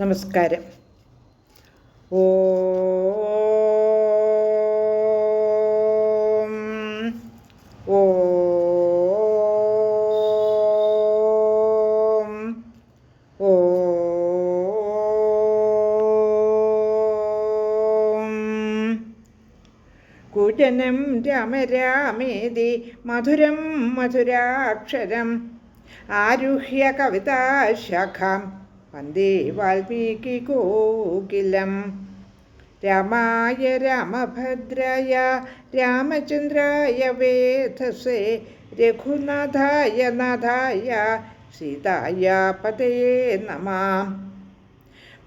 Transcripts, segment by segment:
നമസ്കാരം. ഓ ഓ രാമ രാമരാമേതി മധുരം മധുരാക്ഷരം ആരുഹ്യ കവിതാശാഖാം വന്ദേ വാൽമീകി കോകിലം. രാമായ രാമഭദ്രായ രാമചന്ദ്രായ വേധസേ രഘുനാഥായ നാഥായ സീതായ പതയേ നമാം.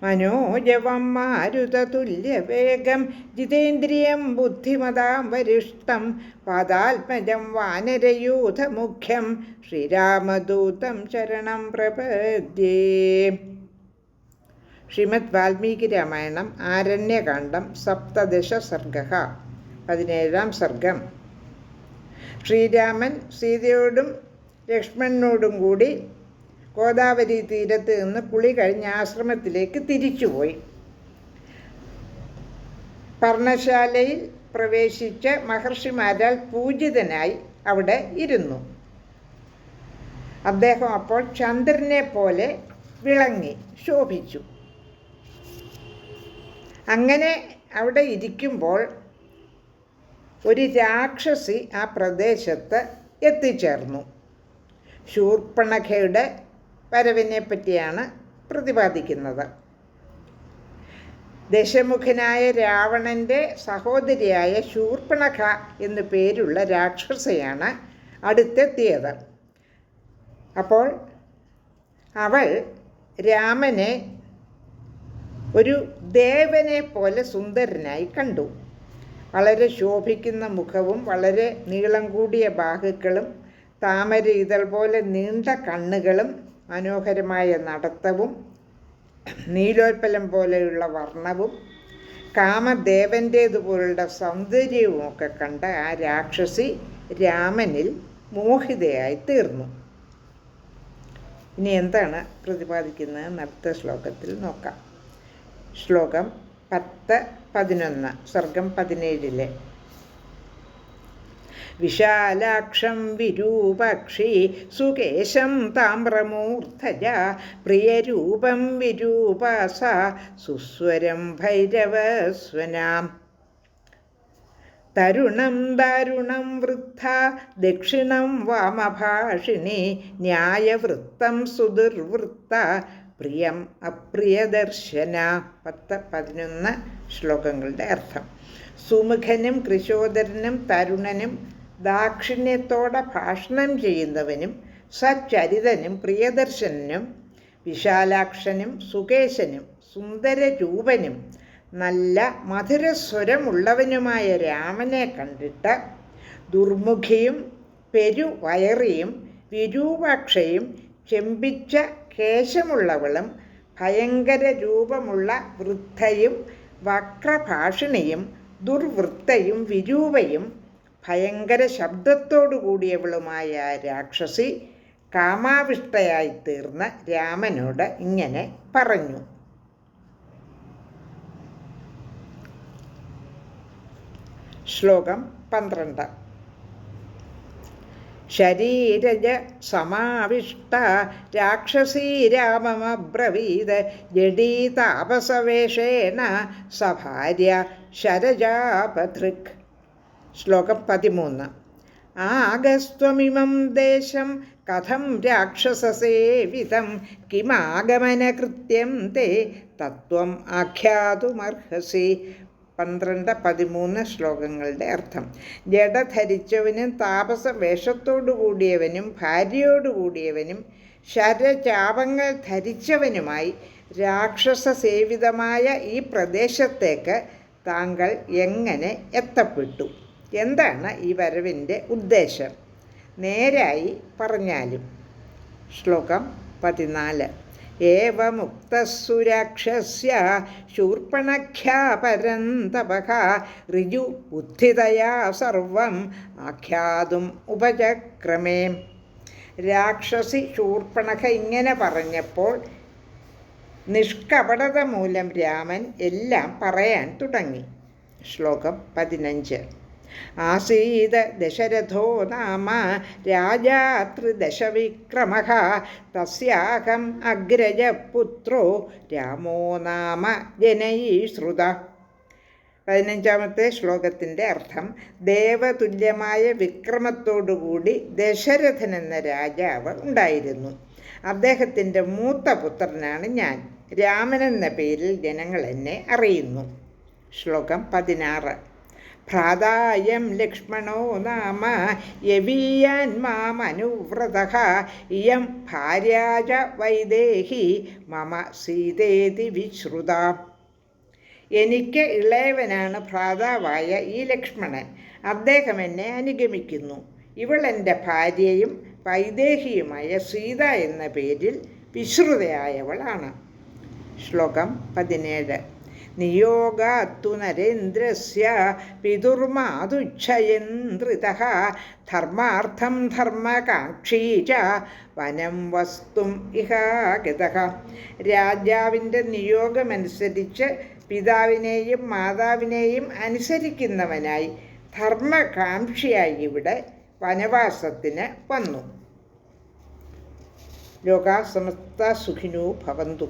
മനോജവം മാരുതതുല്യവേഗം ജിതേന്ദ്രിയം ബുദ്ധിമതാം വരിഷ്ടം പാദാത്മജം വാനരയൂഥമുഖ്യം ശ്രീരാമദൂതം ശരണം പ്രപദ്യേ. ശ്രീമദ് വാൽമീകി രാമായണം ആരണ്യകാന്ഡം സപ്തദശ സർഗ പതിനേഴാം സർഗം. ശ്രീരാമൻ സീതയോടും ലക്ഷ്മണനോടും കൂടി ഗോദാവരി തീരത്ത് നിന്ന് കുളി കഴിഞ്ഞ് ആശ്രമത്തിലേക്ക് തിരിച്ചുപോയി. പർണശാലയിൽ പ്രവേശിച്ച് മഹർഷിമാരാൽ പൂജിതനായി അവിടെ ഇരുന്നു. അദ്ദേഹം അപ്പോൾ ചന്ദ്രനെ പോലെ വിളങ്ങി ശോഭിച്ചു. അങ്ങനെ അവിടെ ഇരിക്കുമ്പോൾ ഒരു രാക്ഷസി ആ പ്രദേശത്ത് എത്തിച്ചേർന്നു. ശൂർപ്പണഖയുടെ വരവിനെ പറ്റിയാണ് പ്രതിപാദിക്കുന്നത്. ദശമുഖനായ രാവണന്റെ സഹോദരിയായ ശൂർപ്പണഖ എന്നു പേരുള്ള രാക്ഷസയാണ് അടുത്തെത്തിയത്. അപ്പോൾ അവൾ രാമനെ ഒരു ദേവനെ പോലെ സുന്ദരനായി കണ്ടു. വളരെ ശോഭിക്കുന്ന മുഖവും വളരെ നീളം കൂടിയ ബാഹുക്കളും താമര ഇതൾ പോലെ നീണ്ട കണ്ണുകളും മനോഹരമായ നടത്തവും നീലോൽപ്പലം പോലെയുള്ള വർണവും കാമദേവന്റേതുപോലുള്ള സൗന്ദര്യവും ഒക്കെ കണ്ട ആ രാക്ഷസി രാമനിൽ മോഹിതയായി തീർന്നു. ഇനി എന്താണ് പ്രതിപാദിക്കുന്നത് അടുത്ത ശ്ലോകത്തിൽ നോക്കാം. ശ്ലോകം പത്ത് പതിനൊന്ന് സർഗം പതിനേഴിലെ. വിശാലാക്ഷം വിരൂപക്ഷി സുകേശം താമ്രമൂർധജ പ്രിയരൂപം വിരൂപാസ സുസ്വരം ഭൈരവസ്വനാം. തരുണം ദാരുണം വൃദ്ധ ദക്ഷിണം വാമഭാഷിണി ന്യായവൃത്തം സുദുർവൃത്ത പ്രിയം അപ്രിയദർശന. പത്ത് പതിനൊന്ന് ശ്ലോകങ്ങളുടെ അർത്ഥം. സുമുഖനും കൃശോദരനും തരുണനും ദാക്ഷിണ്യത്തോടെ ഭാഷണം ചെയ്യുന്നവനും സച്ചരിതനും പ്രിയദർശനും വിശാലാക്ഷനും സുകേശനും സുന്ദരരൂപനും നല്ല മധുരസ്വരമുള്ളവനുമായ രാമനെ കണ്ടിട്ട് ദുർമുഖിയും പെരുവയറിയും വിരൂപാക്ഷയും ചെമ്പിച്ച കേശമുള്ളവളും ഭയങ്കര രൂപമുള്ള വൃദ്ധയും വക്രഭാഷിണിയും ദുർവൃത്തയും വിരൂപയും ഭയങ്കര ശബ്ദത്തോടു കൂടിയവളുമായ രാക്ഷസി കാമാവിഷ്ടയായി തീർന്ന രാമനോട് ഇങ്ങനെ പറഞ്ഞു. ശ്ലോകം പന്ത്രണ്ട്. ശരീരജ സമാവിഷ്ട രാക്ഷസീ രാമമബ്രവീത് ജഡീതാപസവേഷേണ സഭാര്യ ശരജാപധൃക്. ശ്ലോകം പതിമൂന്ന്. ആഗസ്ത്വമിമം ദേശം കഥം രാക്ഷസസേവിതം കിമാഗമനകൃത്യം തേ തത്വം ആഖ്യാതുമർഹസി. പന്ത്രണ്ട് പതിമൂന്ന് ശ്ലോകങ്ങളുടെ അർത്ഥം. ജഡ ധരിച്ചവനും താപസ വേഷത്തോടു കൂടിയവനും ഭാര്യയോടു ശരചാപങ്ങൾ ധരിച്ചവനുമായി രാക്ഷസ സേവിതമായ ഈ പ്രദേശത്തേക്ക് താങ്കൾ എങ്ങനെ എത്തപ്പെട്ടു? എന്താണ് ഈ വരവിന്റെ ഉദ്ദേശം? നേരായി പറഞ്ഞാലും. ശ്ലോകം പതിനാല്. ശൂർപ്പണഖ്യാപരന്തപക ഋജു ബുദ്ധിതയാ സർവം ആഖ്യാതും ഉപചക്രമേ രാക്ഷസി ശൂർപ്പണഖ ഇങ്ങനെ പറഞ്ഞപ്പോൾ നിഷ്കപടത മൂലം രാമൻ എല്ലാം പറയാൻ തുടങ്ങി. ശ്ലോകം പതിനഞ്ച്. ആസീത ദശരഥോ നാമ രാജാതൃദശവിക്രമ തസ്യാഹം അഗ്രജപുത്രോ രാമോ നാമ ജനയീശ്രുത പതിനഞ്ചാമത്തെ ശ്ലോകത്തിന്റെ അർത്ഥം ദേവതുല്യമായ വിക്രമത്തോടുകൂടി ദശരഥൻ എന്ന രാജാവ് ഉണ്ടായിരുന്നു. അദ്ദേഹത്തിന്റെ മൂത്ത പുത്രനാണ് ഞാൻ. രാമൻ എന്ന പേരിൽ ജനങ്ങൾ എന്നെ അറിയുന്നു. ശ്ലോകം പതിനാറ്. ഭ്രാതായം ലക്ഷ്മണോ നാമ? യവീയാൻ മാമനുവ്രത ഇയം ഭാര്യാജ വൈദേഹി. മമ സീതേതി വിശ്രുത. എനിക്ക് ഇളയവനാണ് ഭ്രാതാവായ ഈ ലക്ഷ്മണൻ. അദ്ദേഹം എന്നെ അനുഗമിക്കുന്നു. ഇവൾ എന്റെ ഭാര്യയും വൈദേഹിയുമായ സീത എന്ന പേരിൽ വിശ്രുതയായവളാണ്. ശ്ലോകം പതിനേഴ്. നിയോഗാത്തു നരേന്ദ്രസ്യ പിതുർമാതുച്ഛയന്ത്രിത. ധർമാർത്ഥം ധർമ്മകാക്ഷീ ച വനം വസ്തും ഇഹാഗത രാജാവിന്റെ നിയോഗമനുസരിച്ച് പിതാവിനെയും മാതാവിനെയും അനുസരിക്കുന്നവനായി ധർമ്മകാംക്ഷിയായി ഇവിടെ വനവാസത്തിന് വന്നു. ലോകാസമസ്ത സുഖിനോ ഭവന്തു.